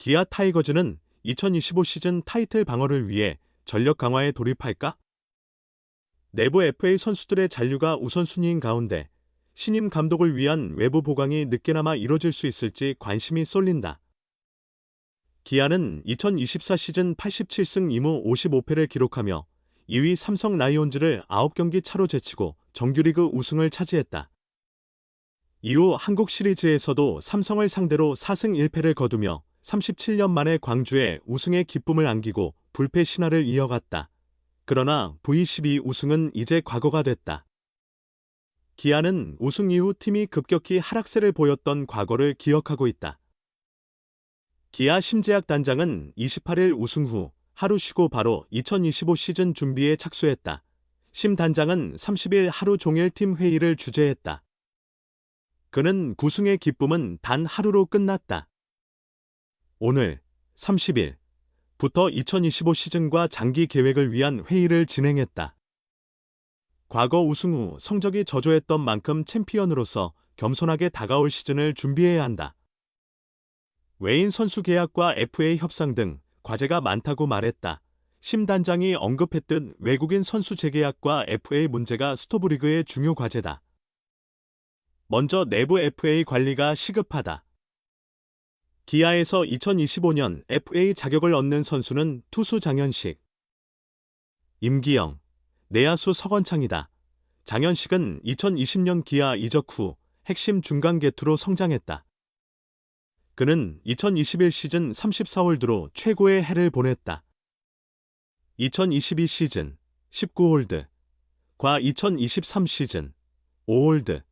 기아 타이거즈는 2025 시즌 타이틀 방어를 위해 전력 강화에 돌입할까? 내부 FA 선수들의 잔류가 우선순위인 가운데 신임 감독을 위한 외부 보강이 늦게나마 이뤄질 수 있을지 관심이 쏠린다. 기아는 2024 시즌 87승 2무 55패를 기록하며 2위 삼성 라이온즈를 9경기 차로 제치고 정규리그 우승을 차지했다. 이후 한국 시리즈에서도 삼성을 상대로 4승 1패를 거두며 37년 만에 광주에 우승의 기쁨을 안기고 불패 신화를 이어갔다. 그러나 V12 우승은 이제 과거가 됐다. 기아는 우승 이후 팀이 급격히 하락세를 보였던 과거를 기억하고 있다. 기아 심재학 단장은 28일 우승 후 하루 쉬고 바로 2025 시즌 준비에 착수했다. 심 단장은 30일 하루 종일 팀 회의를 주재했다. 그는 구승의 기쁨은 단 하루로 끝났다. 오늘 30일 부터 2025 시즌과 장기 계획을 위한 회의를 진행했다. 과거 우승 후 성적이 저조했던 만큼 챔피언으로서 겸손하게 다가올 시즌을 준비해야 한다. 외인 선수 계약과 FA 협상 등 과제가 많다고 말했다. 심 단장이 언급했듯 외국인 선수 재계약과 FA 문제가 스토브리그의 중요 과제다. 먼저 내부 FA 관리가 시급하다. 기아에서 2025년 FA 자격을 얻는 선수는 투수 장현식, 임기영, 내야수 서건창이다. 장현식은 2020년 기아 이적 후 핵심 중간 개투로 성장했다. 그는 2021 시즌 34홀드로 최고의 해를 보냈다. 2022 시즌 19홀드, 과 2023 시즌 5홀드,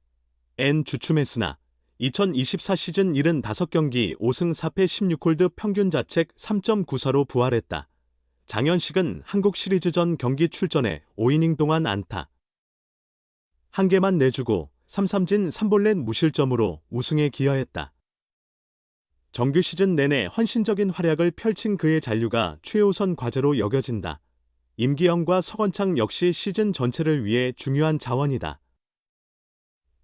N 주춤했으나 2024 시즌 75경기 5승 4패 16홀드 평균 자책 3.94로 부활했다. 장현식은 한국 시리즈전 경기 출전에 5이닝 동안 안타. 한 개만 내주고 3삼진 3볼넷 무실점으로 우승에 기여했다. 정규 시즌 내내 헌신적인 활약을 펼친 그의 잔류가 최우선 과제로 여겨진다. 임기영과 서건창 역시 시즌 전체를 위해 중요한 자원이다.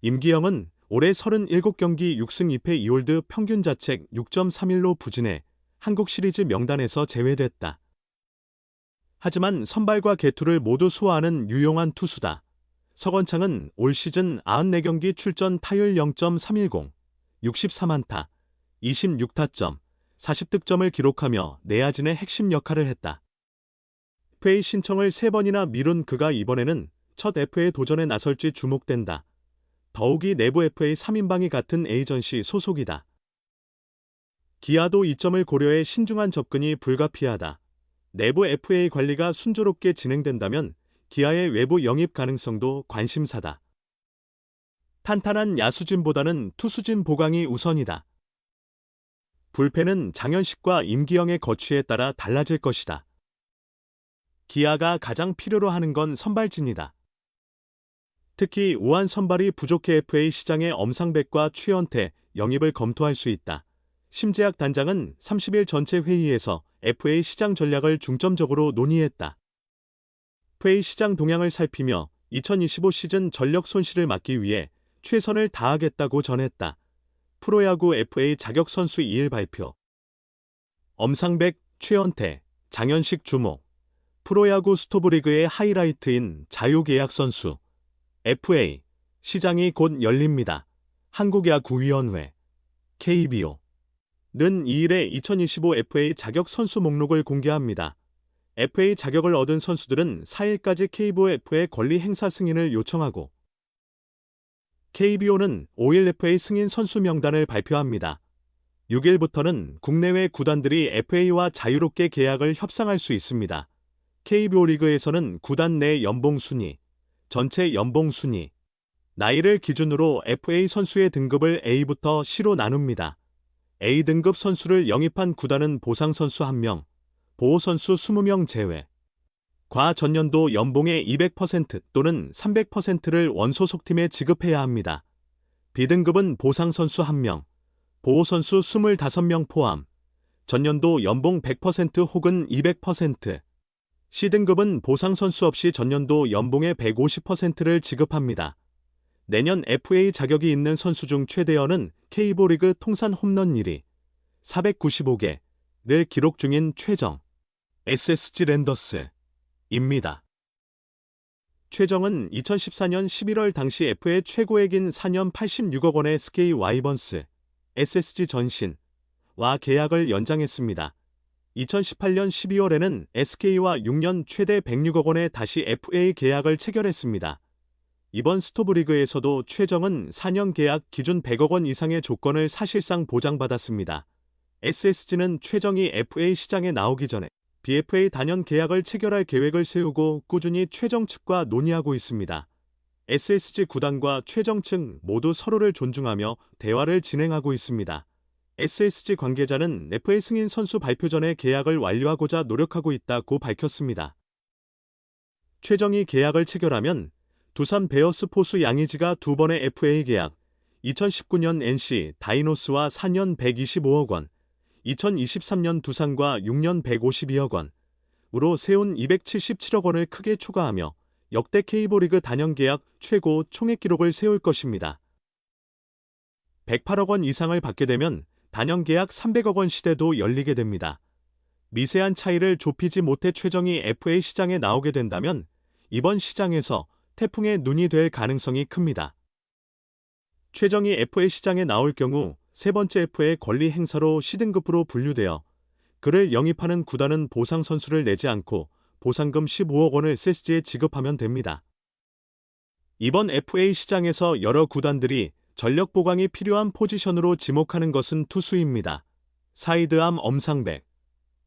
임기영은 올해 37경기 6승 2패 2홀드 평균 자책 6.31로 부진해 한국 시리즈 명단에서 제외됐다. 하지만 선발과 개투를 모두 소화하는 유용한 투수다. 서건창은 올 시즌 94경기 출전 타율 0.310, 63안타, 26타점, 40득점을 기록하며 내야진의 핵심 역할을 했다. FA 신청을 3번이나 미룬 그가 이번에는 첫 FA 도전에 나설지 주목된다. 더욱이 내부 FA 3인방이 같은 에이전시 소속이다. 기아도 이 점을 고려해 신중한 접근이 불가피하다. 내부 FA 관리가 순조롭게 진행된다면 기아의 외부 영입 가능성도 관심사다. 탄탄한 야수진보다는 투수진 보강이 우선이다. 불펜은 장현식과 임기영의 거취에 따라 달라질 것이다. 기아가 가장 필요로 하는 건 선발진이다. 특히 우한 선발이 부족해 FA 시장의 엄상백과 최연태 영입을 검토할 수 있다. 심재학 단장은 30일 전체 회의에서 FA 시장 전략을 중점적으로 논의했다. FA 시장 동향을 살피며 2025 시즌 전력 손실을 막기 위해 최선을 다하겠다고 전했다. 프로야구 FA 자격 선수 2일 발표. 엄상백, 최연태, 장현식 주목. 프로야구 스토브리그의 하이라이트인 자유계약 선수. FA 시장이 곧 열립니다. 한국야구위원회 KBO 는 2일에 2025 FA 자격 선수 목록을 공개합니다. FA 자격을 얻은 선수들은 4일까지 KBOF의 권리 행사 승인을 요청하고 KBO는 5일 FA 승인 선수 명단을 발표합니다. 6일부터는 국내외 구단들이 FA와 자유롭게 계약을 협상할 수 있습니다. KBO 리그에서는 구단 내 연봉 순위, 전체 연봉 순위, 나이를 기준으로 FA 선수의 등급을 A부터 C로 나눕니다. A등급 선수를 영입한 구단은 보상 선수 1명, 보호 선수 20명 제외. 과 전년도 연봉의 200% 또는 300%를 원소속팀에 지급해야 합니다. B등급은 보상 선수 1명, 보호 선수 25명 포함, 전년도 연봉 100% 혹은 200%, C등급은 보상 선수 없이 전년도 연봉의 150%를 지급합니다. 내년 FA 자격이 있는 선수 중 최대현은 K보리그 통산 홈런 1위 495개, 를 기록 중인 최정, SSG 랜더스입니다. 최정은 2014년 11월 당시 FA 최고액인 4년 86억 원의 SK 와이번스, SSG 전신과 계약을 연장했습니다. 2018년 12월에는 SK와 6년 최대 106억 원의 다시 FA 계약을 체결했습니다. 이번 스토브리그에서도 최정은 4년 계약 기준 100억 원 이상의 조건을 사실상 보장받았습니다. SSG는 최정이 FA 시장에 나오기 전에 BFA 단연 계약을 체결할 계획을 세우고 꾸준히 최정 측과 논의하고 있습니다. SSG 구단과 최정 측 모두 서로를 존중하며 대화를 진행하고 있습니다. SSG 관계자는 FA 승인 선수 발표 전에 계약을 완료하고자 노력하고 있다고 밝혔습니다. 최정이 계약을 체결하면 두산 베어스 포수 양의지가 두 번의 FA 계약, 2019년 NC 다이노스와 4년 125억 원, 2023년 두산과 6년 152억 원 으로 세운 277억 원을 크게 초과하며 역대 K보리그 단연 계약 최고 총액 기록을 세울 것입니다. 108억 원 이상을 받게 되면 단연 계약 300억 원 시대도 열리게 됩니다. 미세한 차이를 좁히지 못해 최정이 FA 시장에 나오게 된다면 이번 시장에서 태풍의 눈이 될 가능성이 큽니다. 최정이 FA 시장에 나올 경우 세 번째 FA 권리 행사로 C등급으로 분류되어 그를 영입하는 구단은 보상 선수를 내지 않고 보상금 15억 원을 SSG에 지급하면 됩니다. 이번 FA 시장에서 여러 구단들이 전력 보강이 필요한 포지션으로 지목하는 것은 투수입니다. 사이드암 엄상백,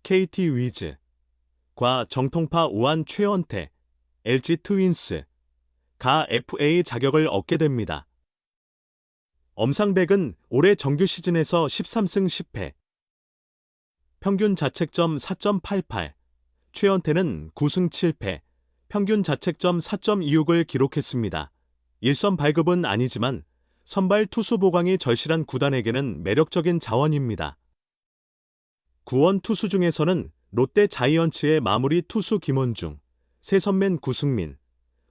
KT 위즈, 과 정통파 우한 최원태, LG 트윈스, 가 FA 자격을 얻게 됩니다. 엄상백은 올해 정규 시즌에서 13승 10패, 평균 자책점 4.88, 최연태는 9승 7패, 평균 자책점 4.26을 기록했습니다. 일선 발급은 아니지만 선발 투수 보강이 절실한 구단에게는 매력적인 자원입니다. 구원 투수 중에서는 롯데 자이언츠의 마무리 투수 김원중, 세선맨 구승민,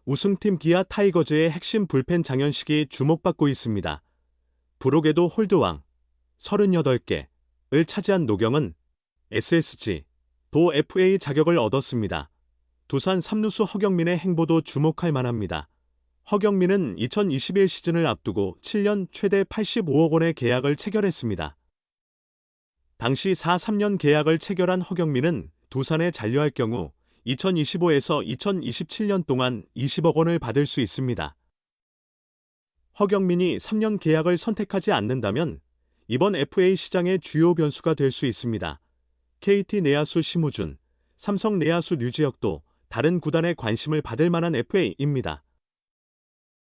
우승팀 기아 타이거즈의 핵심 불펜 장현식이 주목받고 있습니다. 부록에도 홀드왕 38개를 차지한 노경은 SSG, 도 FA 자격을 얻었습니다. 두산 3루수 허경민의 행보도 주목할 만합니다. 허경민은 2021 시즌을 앞두고 7년 최대 85억 원의 계약을 체결했습니다. 당시 4-3년 계약을 체결한 허경민은 두산에 잔류할 경우 2025에서 2027년 동안 20억 원을 받을 수 있습니다. 허경민이 3년 계약을 선택하지 않는다면 이번 FA 시장의 주요 변수가 될 수 있습니다. KT 내야수 심우준, 삼성 내야수 류지혁도 다른 구단의 관심을 받을 만한 FA입니다.